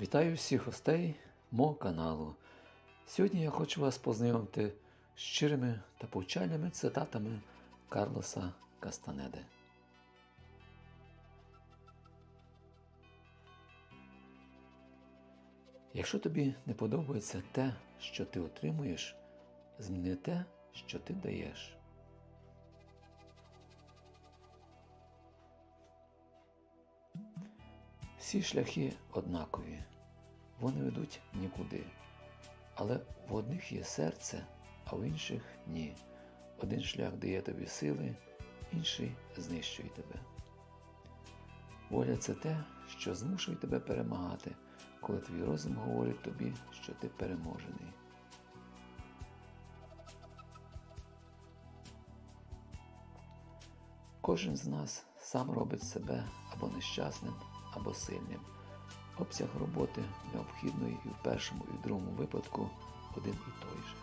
Вітаю всіх гостей мого каналу. Сьогодні я хочу вас познайомити з щирими та повчальними цитатами Карлоса Кастанеди. Якщо тобі не подобається те, що ти отримуєш, зміни те, що ти даєш. Всі шляхи однакові, вони ведуть нікуди. Але в одних є серце, а в інших ні. Один шлях дає тобі сили, інший знищує тебе. Воля це те, що змушує тебе перемагати, коли твій розум говорить тобі, що ти переможений. Кожен з нас сам робить себе або нещасним, або сильним. Обсяг роботи необхідної і в першому, і в другому випадку один і той же.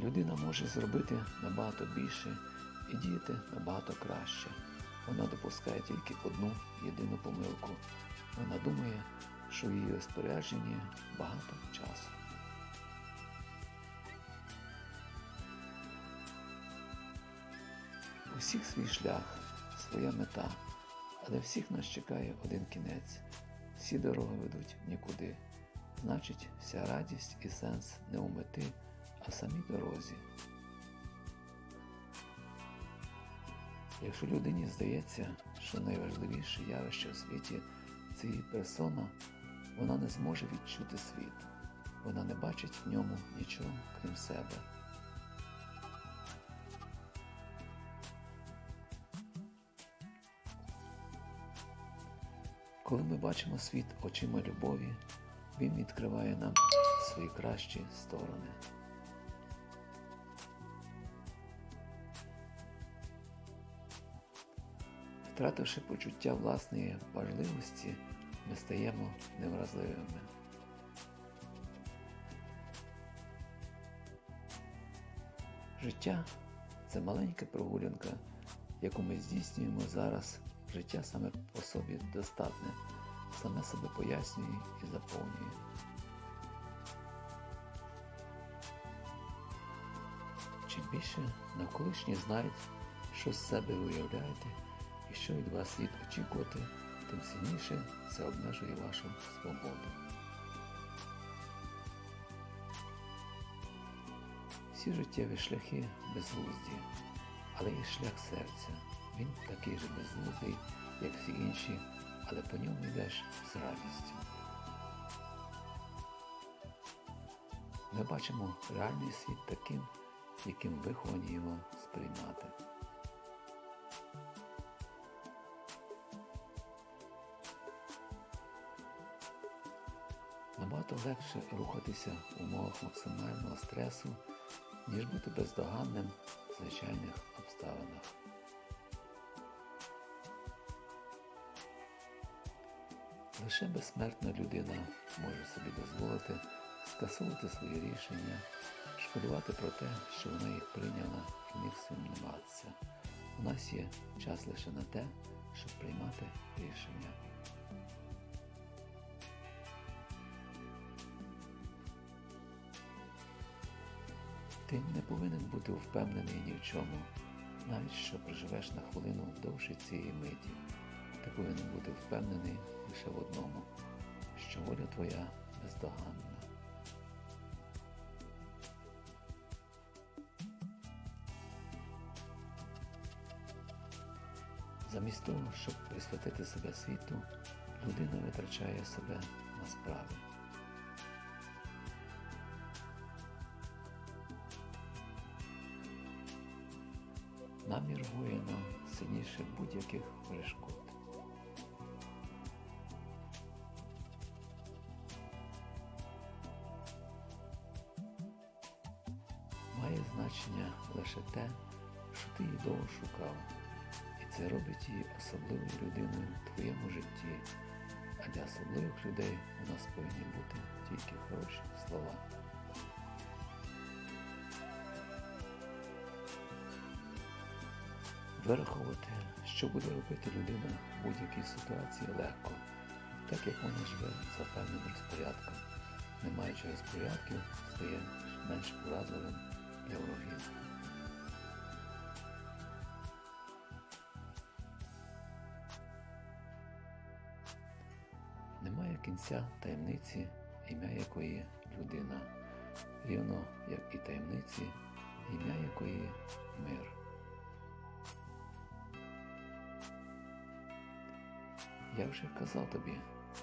Людина може зробити набагато більше і діяти набагато краще. Вона допускає тільки одну єдину помилку. Вона думає, що в її розпорядженні багато часу. У всіх свій шлях, своя мета, але всіх нас чекає один кінець. Всі дороги ведуть нікуди. Значить, вся радість і сенс не у мети, а в самій дорозі. Якщо людині здається, що найважливіше явище у світі це її персона, вона не зможе відчути світ. Вона не бачить в ньому нічого крім себе. Коли ми бачимо світ очима любові, він відкриває нам свої кращі сторони. Втративши почуття власної важливості, ми стаємо невразливими. Життя це маленька прогулянка, яку ми здійснюємо зараз. Життя саме по собі достатне, саме себе пояснює і заповнює. Чим більше навколишні знають, що з себе уявляєте і що від вас слід очікувати, тим сильніше це обмежує вашу свободу. Всі життєві шляхи безглузді, але є шлях серця. Він такий же безглуздий, як всі інші, але по ньому йдеш з радістю. Ми бачимо реальний світ таким, яким виховані його сприймати. Набагато легше рухатися в умовах максимального стресу, ніж бути бездоганним в звичайних обставинах. Лише безсмертна людина може собі дозволити скасовувати свої рішення, шкодувати про те, що вона їх прийняла і них сумніватися. У нас є час лише на те, щоб приймати рішення. Ти не повинен бути впевнений ні в чому, навіть що проживеш на хвилину довше цієї миті. Ти повинен бути впевнений лише в одному, що воля твоя бездоганна. Замість того, щоб присвятити себе світу, людина витрачає себе на справи. Воїна сильніше будь-яких перешкод. Має значення лише те, що ти її довго шукав, і це робить її особливою людиною в твоєму житті. А для особливих людей у нас повинні бути тільки хороші слова. Вираховувати, що буде робити людина в будь-якій ситуації легко, так як вона живе за певним розпорядком. Не маючи розпорядків, стає менш уразливим для ворогів. Немає кінця таємниці, ім'я якої людина, рівно як і таємниці, ім'я якої мир. Я вже казав тобі,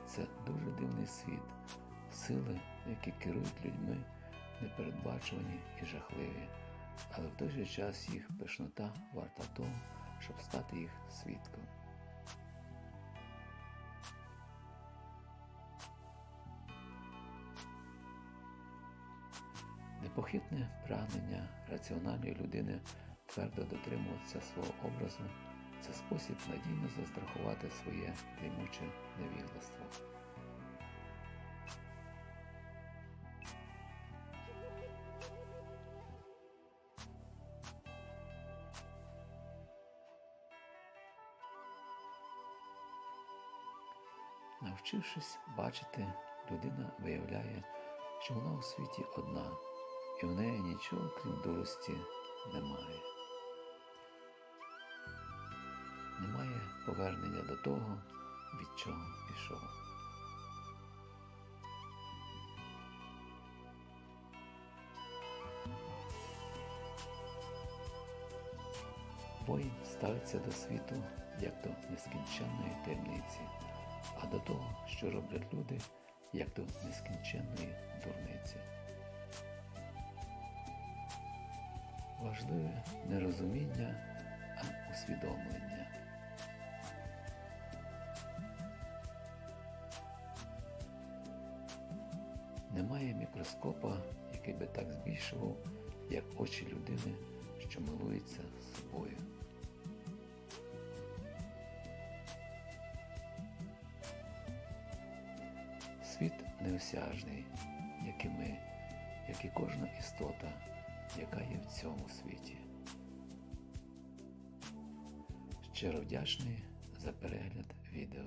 це дуже дивний світ, сили, які керують людьми, непередбачувані і жахливі, але в той же час їх пишнота варта того, щоб стати їх свідком. Непохитне прагнення раціональної людини твердо дотримуватися свого образу це спосіб надійно застрахувати своє дрімуче невігластво. Навчившись бачити, людина виявляє, що вона у світі одна, і в неї нічого крім дурості немає. Повернення до того, від чого пішов. Воїн ставиться до світу як до нескінченної таємниці, а до того, що роблять люди, як до нескінченної дурниці. Важливе не розуміння, а усвідомлення. Мікроскопа, який би так збільшував, як очі людини, що милується собою. Світ неосяжний, як і ми, як і кожна істота, яка є в цьому світі. Щиро вдячний за перегляд відео.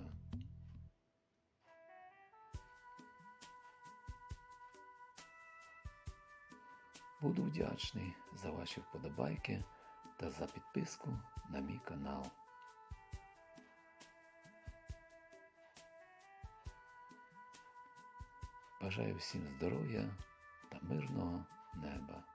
Буду вдячний за ваші вподобайки та за підписку на мій канал. Бажаю всім здоров'я та мирного неба.